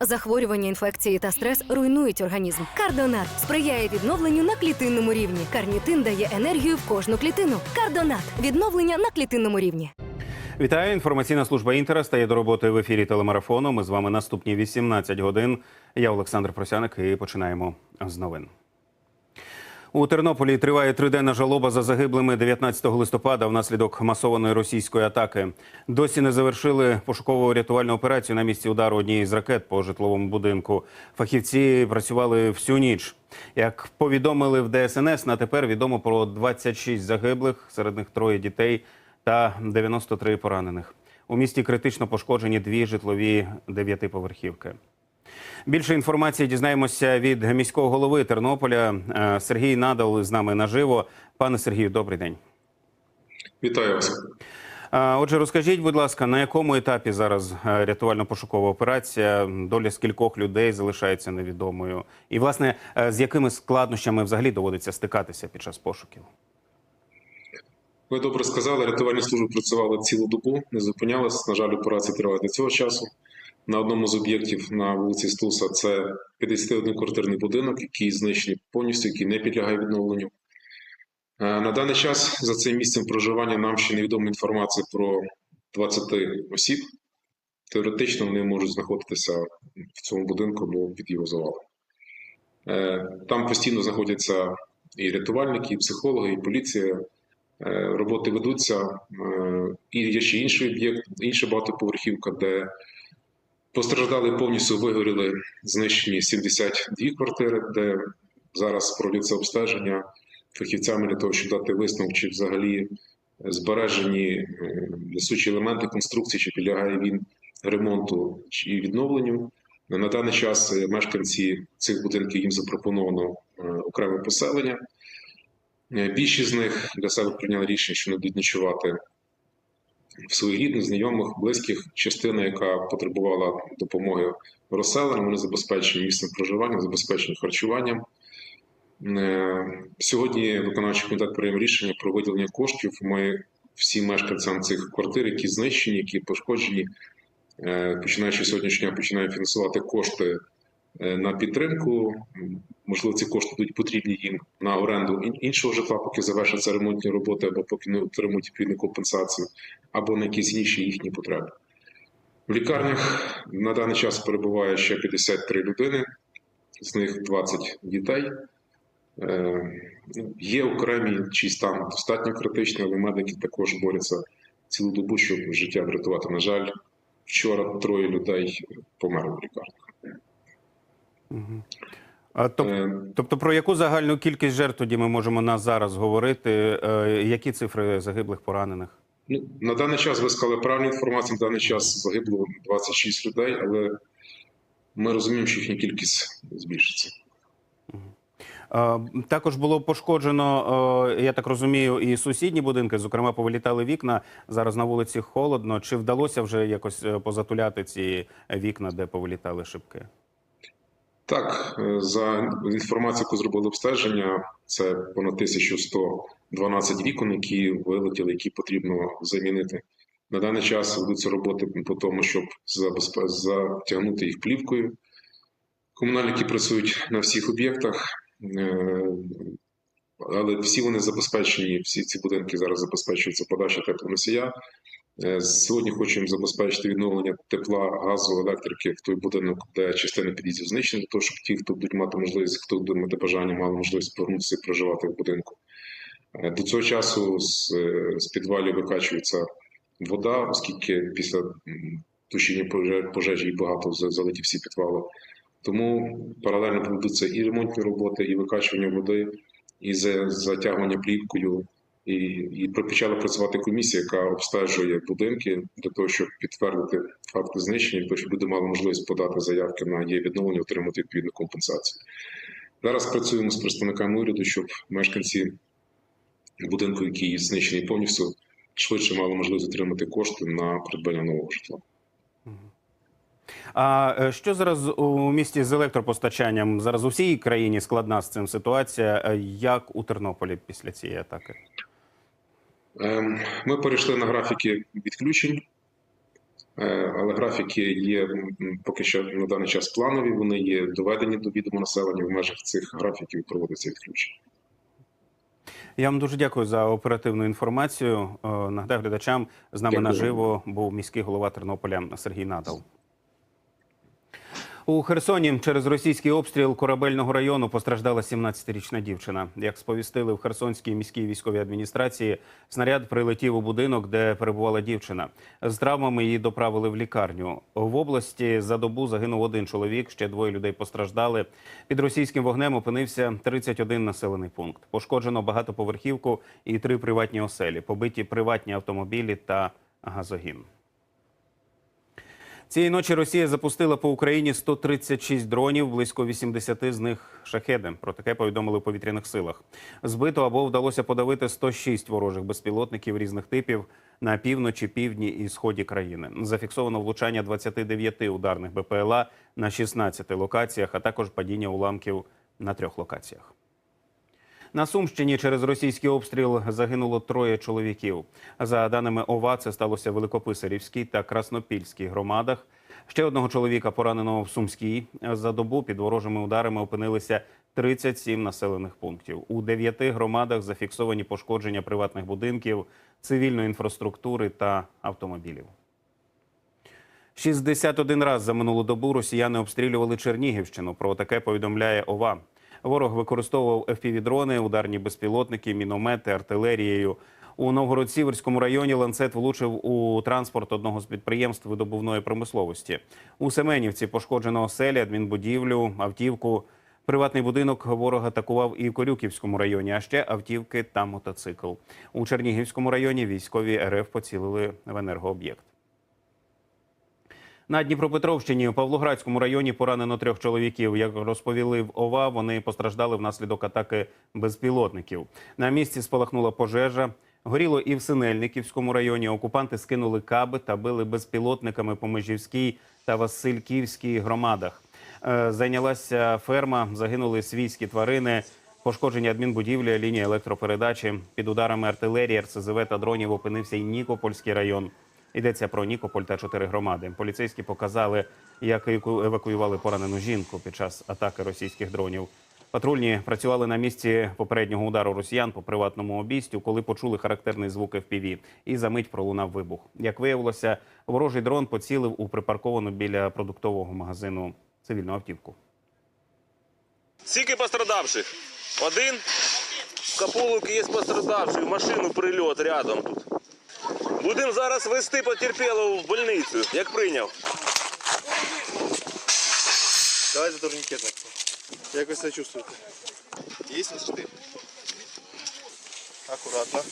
Захворювання, інфекції та стрес руйнують організм. Кардонат сприяє відновленню на клітинному рівні. Карнітин дає енергію в кожну клітину. Кардонат відновлення на клітинному рівні. Вітаю. Інформаційна служба Інтера стає до роботи в ефірі телемарафону. Ми з вами наступні 18 годин. Я Олександр Просяник і починаємо з новин. У Тернополі триває триденна жалоба за загиблими 19 листопада внаслідок масованої російської атаки. Досі не завершили пошуково-рятувальну операцію на місці удару однієї з ракет по житловому будинку. Фахівці працювали всю ніч. Як повідомили в ДСНС, на тепер відомо про 26 загиблих, серед них троє дітей та 93 поранених. У місті критично пошкоджені дві житлові дев'ятиповерхівки. Більше інформації дізнаємося від міського голови Тернополя Е, Сергій Надал з нами наживо. Пане Сергію, добрий день. Вітаю вас. Е, Отже, розкажіть, будь ласка, на якому етапі зараз е, рятувально-пошукова операція? Доля скількох людей залишається невідомою, і власне з якими складнощами взагалі доводиться стикатися під час пошуків? Ви добре сказали, рятувальні служби працювали цілу добу, не зупинялись. На жаль, операція триває до цього часу. На одному з об'єктів на вулиці Стуса це 51-квартирний будинок, який знищений повністю, який не підлягає відновленню. Е, На даний час за цим місцем проживання нам ще невідома інформація про 20 осіб. Теоретично вони можуть знаходитися в цьому будинку або під його завалом. Е, Там постійно знаходяться і рятувальники, і психологи, і поліція. Е, Роботи ведуться. І є ще інший об'єкт, інша багатоповерхівка, де постраждали повністю вигоріли знищені 72 квартири, де зараз проводиться обстеження фахівцями для того, щоб дати висновок, чи взагалі збережені е, несучі елементи конструкції, чи підлягає він ремонту чи відновленню. На даний час е, мешканці цих будинків їм запропоновано е, окреме поселення. Більшість з них для себе прийняли рішення, що не будуть ночувати своїх рідних, знайомих, близьких. Частина, яка потребувала допомоги розселенням, вони забезпечені місцем проживання, забезпечені харчуванням. Е, Сьогодні виконавчий комітет прийняв рішення про виділення коштів. Ми всім мешканцям цих квартир, які знищені, які пошкоджені, е, починаючи сьогоднішнього дня, починаємо фінансувати кошти на підтримку. Можливо, ці кошти будуть потрібні їм на оренду іншого житла, поки завершаться ремонтні роботи, або поки не отримують відповідну компенсацію, або на якісь інші їхні потреби. В лікарнях на даний час перебуває ще 53 людини, з них 20 дітей. Е, ну, Є окремі, чий стан достатньо критичний, але медики також борються цілу добу, щоб життя врятувати. На жаль, вчора троє людей померли в лікарнях. А, тоб- Е, Тобто, про яку загальну кількість жертв тоді ми можемо на зараз говорити? Е, Які цифри загиблих, поранених? Ну, на даний час ви сказали правильну інформацію. На даний час загибло 26 людей, але ми розуміємо, що їхня кількість збільшиться. Також було пошкоджено, я так розумію, і сусідні будинки. Зокрема, повилітали вікна. Зараз на вулиці холодно. Чи вдалося вже якось е, позатуляти ці вікна, де повилітали шибки? Так, е, за інформацією, яку зробили обстеження, це понад 1112 вікон, які вилетіли, які потрібно замінити. На даний час ведуться роботи по тому, щоб затягнути їх плівкою. Комунальники працюють на всіх об'єктах, е, але всі вони забезпечені, всі ці будинки зараз забезпечуються подача теплоносія. Е, Сьогодні хочемо забезпечити відновлення тепла, газу, електрики в той будинок, де частина під'їздів знищена, для того, щоб ті, хто будуть мати можливість, хто буде мати бажання, мали можливість повернутися і проживати в будинку. Е, До цього часу з, е, з підвалів викачується вода, оскільки після тушіння поже- пожежі багато за- залиті всі підвали. Тому паралельно проведуться і ремонтні роботи, і викачування води, і за- затягування плівкою. І, і почала працювати комісія, яка обстежує будинки для того, щоб підтвердити факти знищення, для щоб люди мали можливість подати заявки на її відновлення, отримати відповідну компенсацію. Зараз працюємо з представниками уряду, щоб мешканці будинку, який знищений повністю, швидше мали можливість отримати кошти на придбання нового житла. А е, що зараз у місті з електропостачанням? Зараз у всій країні складна з цим ситуація. Е, Як у Тернополі після цієї атаки? Ем, Ми перейшли на графіки відключень. Е, Але графіки є поки що на даний час планові. Вони є доведені до відома населення. В межах цих графіків проводиться відключення. Я вам дуже дякую за оперативну інформацію. Е, Нагадаю глядачам, з нами Дякую. наживо був міський голова Тернополя Сергій Надал. У Херсоні через російський обстріл корабельного району постраждала 17-річна дівчина. Як сповістили в Херсонській міській військовій адміністрації, снаряд прилетів у будинок, де перебувала дівчина. З травмами її доправили в лікарню. В області за добу загинув один чоловік, ще двоє людей постраждали. Під російським вогнем опинився 31 населений пункт. Пошкоджено багатоповерхівку і три приватні оселі, побиті приватні автомобілі та газогін. Цієї ночі Росія запустила по Україні 136 дронів, близько 80 з них шахеди. Про таке повідомили в повітряних силах. Збито або вдалося подавити 106 ворожих безпілотників різних типів на півночі, півдні і сході країни. Зафіксовано влучання 29 ударних БПЛА на 16 локаціях, а також падіння уламків на трьох локаціях. На Сумщині через російський обстріл загинуло троє чоловіків. За даними ОВА, це сталося в Великописарівській та Краснопільській громадах. Ще одного чоловіка поранено в Сумській. За добу під ворожими ударами опинилися 37 населених пунктів. У дев'яти громадах зафіксовані пошкодження приватних будинків, цивільної інфраструктури та автомобілів. 61 раз за минулу добу росіяни обстрілювали Чернігівщину. Про таке повідомляє ОВА. Ворог використовував FPV-дрони, ударні безпілотники, міномети, артилерією. У Новгород-Сіверському районі ланцет влучив у транспорт одного з підприємств видобувної промисловості. У Семенівці пошкоджено оселі, адмінбудівлю, автівку. Приватний будинок ворог атакував і в Корюківському районі, а ще автівки та мотоцикл. У Чернігівському районі військові РФ поцілили в енергооб'єкт. На Дніпропетровщині у Павлоградському районі поранено трьох чоловіків. Як розповіли в ОВА, вони постраждали внаслідок атаки безпілотників. На місці спалахнула пожежа. Горіло і в Синельниківському районі. Окупанти скинули каби та били безпілотниками по Межівській та Васильківській громадах. Е, Зайнялася ферма, загинули свійські тварини. Пошкоджені адмінбудівлі, лінії електропередачі. Під ударами артилерії, РСЗВ та дронів опинився і Нікопольський район. Йдеться про Нікополь та чотири громади. Поліцейські показали, як евакуювали поранену жінку під час атаки російських дронів. Патрульні працювали на місці попереднього удару росіян по приватному обійстю, коли почули характерний звук FPV. і за мить пролунав вибух. Як виявилося, ворожий дрон поцілив у припарковану біля продуктового магазину цивільну автівку. Скільки пострадавших? Один. В є пострадавший, машину прильот рядом тут. Будемо зараз вести потерпілого в больницю, як прийняв. Давайте турнікет на Як ви себе чувствуєте? Є висоти? Акуратно.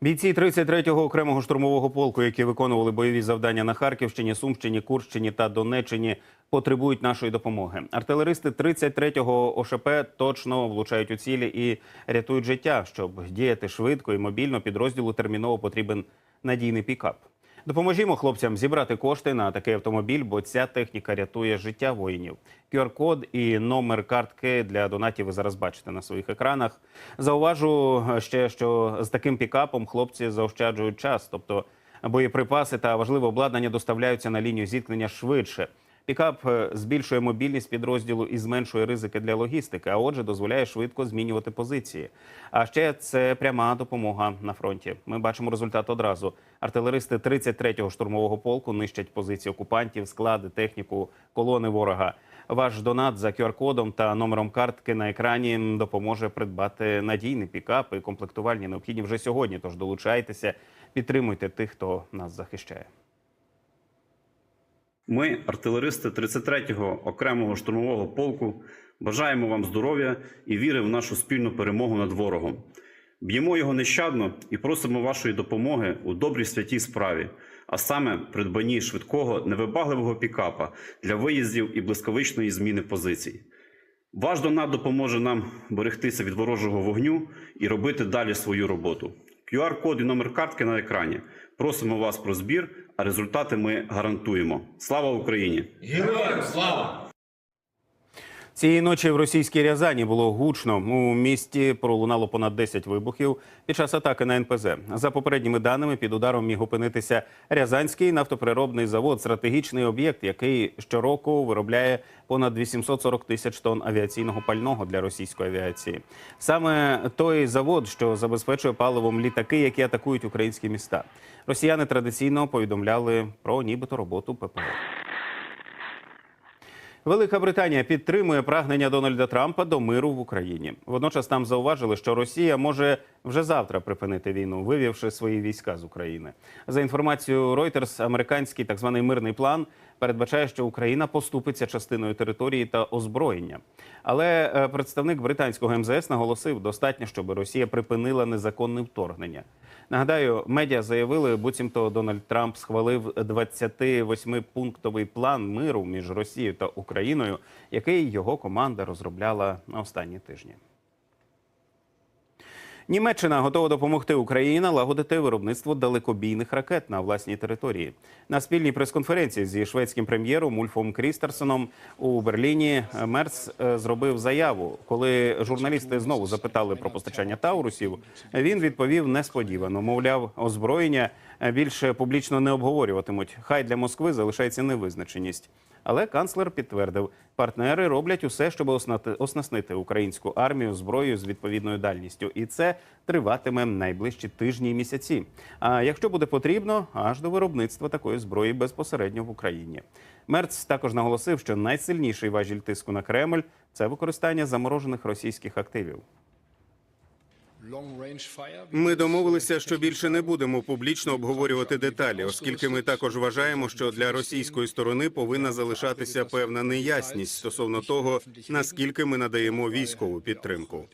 Бійці 33-го окремого штурмового полку, які виконували бойові завдання на Харківщині, Сумщині, Курщині та Донеччині, потребують нашої допомоги. Артилеристи 33-го ОШП точно влучають у цілі і рятують життя. Щоб діяти швидко і мобільно, підрозділу терміново потрібен надійний пікап. Допоможімо хлопцям зібрати кошти на такий автомобіль, бо ця техніка рятує життя воїнів. QR-код і номер картки для донатів ви зараз бачите на своїх екранах. Зауважу ще, що з таким пікапом хлопці заощаджують час, тобто боєприпаси та важливе обладнання доставляються на лінію зіткнення швидше. Пікап е, збільшує мобільність підрозділу і зменшує ризики для логістики, а отже, дозволяє швидко змінювати позиції. А ще це пряма допомога на фронті. Ми бачимо результат одразу. Артилеристи 33-го штурмового полку нищать позиції окупантів, склади, техніку, колони ворога. Ваш донат за QR-кодом та номером картки на екрані допоможе придбати надійний пікап і комплектувальні необхідні вже сьогодні. Тож долучайтеся, підтримуйте тих, хто нас захищає. Ми, артилеристи 33-го окремого штурмового полку, бажаємо вам здоров'я і віри в нашу спільну перемогу над ворогом. Б'ємо його нещадно і просимо вашої допомоги у добрій святій справі, а саме придбанні швидкого невибагливого пікапа для виїздів і блискавичної зміни позицій. Ваш донат допоможе нам берегтися від ворожого вогню і робити далі свою роботу. QR-код і номер картки на екрані. Просимо вас про збір, а результати ми гарантуємо. Слава Україні! Цієї ночі в російській Рязані було гучно. У місті пролунало понад 10 вибухів під час атаки на НПЗ. За попередніми даними, під ударом міг опинитися Рязанський нафтопереробний завод, стратегічний об'єкт, який щороку виробляє понад 840 тисяч тонн авіаційного пального для російської авіації. Саме той завод, що забезпечує паливом літаки, які атакують українські міста. Росіяни традиційно повідомляли про нібито роботу ППО. Велика Британія підтримує прагнення Дональда Трампа до миру в Україні. Водночас там зауважили, що Росія може вже завтра припинити війну, вивівши свої війська з України. За інформацією Reuters, американський так званий мирний план передбачає, що Україна поступиться частиною території та озброєння. Але е, представник британського МЗС наголосив, достатньо, щоб Росія припинила незаконне вторгнення. Нагадаю, медіа заявили, буцімто Дональд Трамп схвалив 28-пунктовий план миру між Росією та Україною, який його команда розробляла на останні тижні. Німеччина готова допомогти Україні налагодити виробництво далекобійних ракет на власній території. На спільній прес-конференції зі шведським прем'єром Ульфом Крістерсоном у Берліні Мерц е, зробив заяву. Коли журналісти знову запитали про постачання таурусів, він відповів несподівано. Мовляв, озброєння більше публічно не обговорюватимуть. Хай для Москви залишається невизначеність. Але канцлер підтвердив, партнери роблять усе, щоб оснастити українську армію зброєю з відповідною дальністю, і це триватиме найближчі тижні і місяці. А якщо буде потрібно, аж до виробництва такої зброї безпосередньо в Україні. Мерц також наголосив, що найсильніший важіль тиску на Кремль це використання заморожених російських активів. Ми домовилися, що більше не будемо публічно обговорювати деталі, оскільки ми також вважаємо, що для російської сторони повинна залишатися певна неясність стосовно того, наскільки ми надаємо військову підтримку.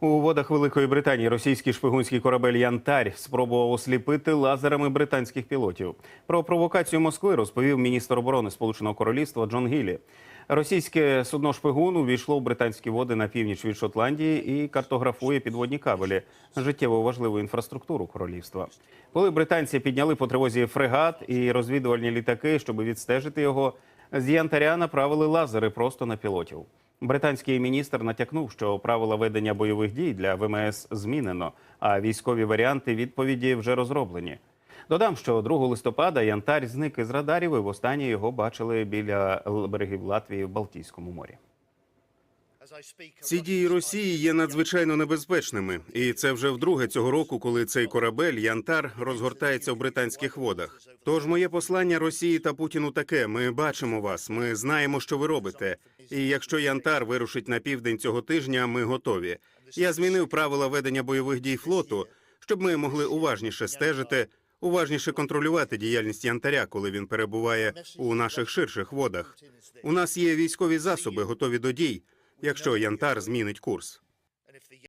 У водах Великої Британії російський шпигунський корабель Янтарь спробував осліпити лазерами британських пілотів. Про провокацію Москви розповів міністр оборони Сполученого Королівства Джон Гіллі. Російське судно шпигун увійшло в британські води на північ від Шотландії і картографує підводні кабелі, життєво важливу інфраструктуру королівства. Коли британці підняли по тривозі фрегат і розвідувальні літаки, щоб відстежити його, з Янтаря направили лазери просто на пілотів. Британський міністр натякнув, що правила ведення бойових дій для ВМС змінено, а військові варіанти відповіді вже розроблені. Додам, що 2 листопада Янтарь зник із радарів, і востаннє його бачили біля берегів Латвії в Балтійському морі. Ці дії Росії є надзвичайно небезпечними, і це вже вдруге цього року, коли цей корабель Янтар розгортається в британських водах. Тож моє послання Росії та Путіну таке: ми бачимо вас, ми знаємо, що ви робите. І якщо Янтар вирушить на південь цього тижня, ми готові. Я змінив правила ведення бойових дій флоту, щоб ми могли уважніше стежити, уважніше контролювати діяльність Янтаря, коли він перебуває у наших ширших водах. У нас є військові засоби, готові до дій, якщо Янтар змінить курс.